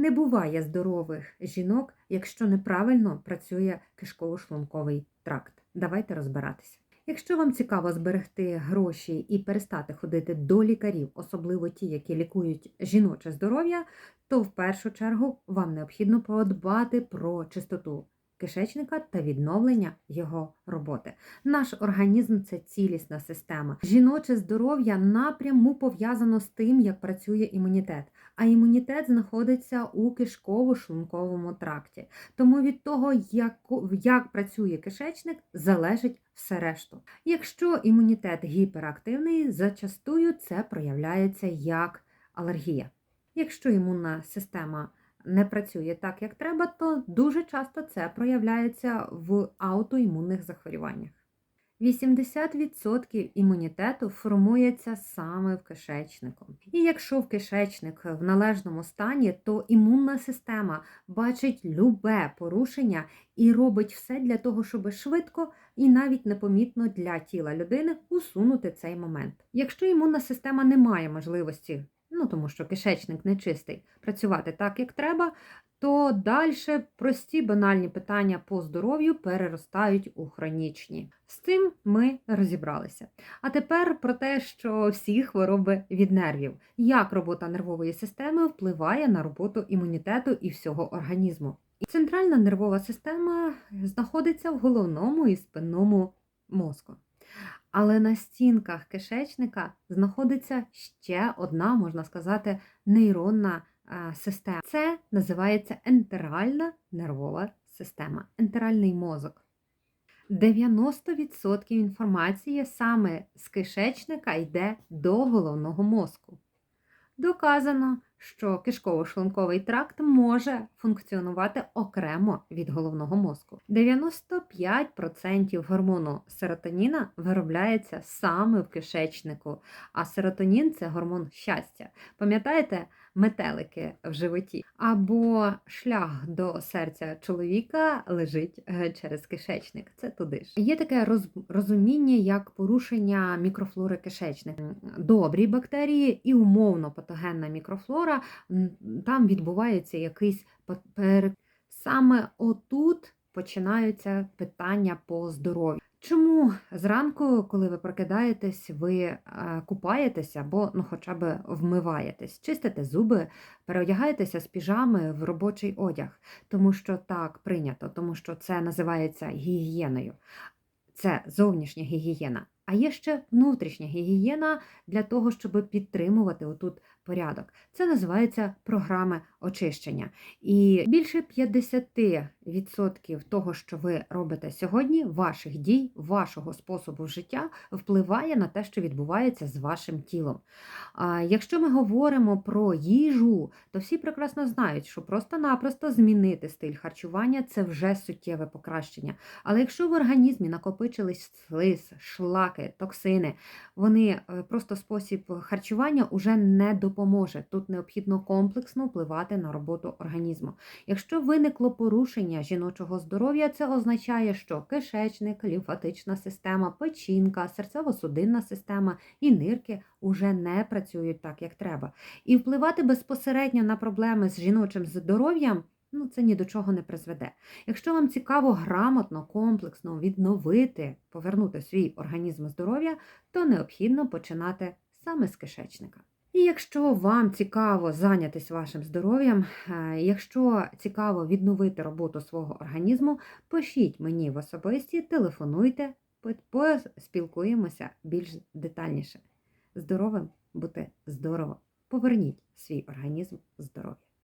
Не буває здорових жінок, якщо неправильно працює кишково-шлунковий тракт. Давайте розбиратися. Якщо вам цікаво зберегти гроші і перестати ходити до лікарів, особливо ті, які лікують жіноче здоров'я, то в першу чергу вам необхідно подбати про чистоту кишечника та відновлення його роботи. Наш організм це цілісна система. Жіноче здоров'я напряму пов'язано з тим, як працює імунітет. А імунітет знаходиться у кишково-шлунковому тракті. Тому від того, як, як працює кишечник, залежить все решту. Якщо імунітет гіперактивний, зачастую це проявляється як алергія. Якщо імунна система не працює так, як треба, то дуже часто це проявляється в аутоімунних захворюваннях. 80% імунітету формується саме в кишечнику. І якщо в кишечник в належному стані, то імунна система бачить любе порушення і робить все для того, щоб швидко і навіть непомітно для тіла людини усунути цей момент. Якщо імунна система не має можливості ну тому що кишечник не чистий, працювати так, як треба, то далі прості банальні питання по здоров'ю переростають у хронічні. З цим ми розібралися. А тепер про те, що всі хвороби від нервів, як робота нервової системи впливає на роботу імунітету і всього організму. Центральна нервова система знаходиться в головному і спинному мозку. Але на стінках кишечника знаходиться ще одна, можна сказати, нейронна система. Це називається ентеральна нервова система, ентеральний мозок. 90% інформації саме з кишечника йде до головного мозку. Доказано, що кишково-шлунковий тракт може функціонувати окремо від головного мозку. 95% гормону серотоніна виробляється саме в кишечнику, а серотонін це гормон щастя. Пам'ятаєте метелики в животі? Або шлях до серця чоловіка лежить е, через кишечник. Це туди ж. Є таке розуміння, як порушення мікрофлори кишечника. Добрі бактерії і умовно патогенна мікрофлора там відбувається якийсь перек. Саме отут починаються питання по здоров'ю. Чому зранку, коли ви прокидаєтесь, ви е, купаєтеся або ну, хоча б вмиваєтесь, чистите зуби, переодягаєтеся з піжами в робочий одяг, тому що так прийнято, тому що це називається гігієною. Це зовнішня гігієна. А є ще внутрішня гігієна для того, щоб підтримувати отут порядок. Це називається програми очищення. І більше 50% того, що ви робите сьогодні, ваших дій, вашого способу життя, впливає на те, що відбувається з вашим тілом. Якщо ми говоримо про їжу, то всі прекрасно знають, що просто-напросто змінити стиль харчування це вже суттєве покращення. Але якщо в організмі накопичились слиз, шлаки, токсини, вони е, просто спосіб харчування уже не допоможе. Тут необхідно комплексно впливати на роботу організму. Якщо виникло порушення жіночого здоров'я, це означає, що кишечник, лімфатична система, печінка, серцево-судинна система і нирки уже не працюють так, як треба. І впливати безпосередньо на проблеми з жіночим здоров'ям. Ну, це ні до чого не призведе. Якщо вам цікаво грамотно, комплексно відновити, повернути свій організм здоров'я, то необхідно починати саме з кишечника. І якщо вам цікаво зайнятися вашим здоров'ям, е, якщо цікаво відновити роботу свого організму, пишіть мені в особисті, телефонуйте, поспілкуємося більш детальніше. Здоровим бути здорово! Поверніть свій організм здоров'я.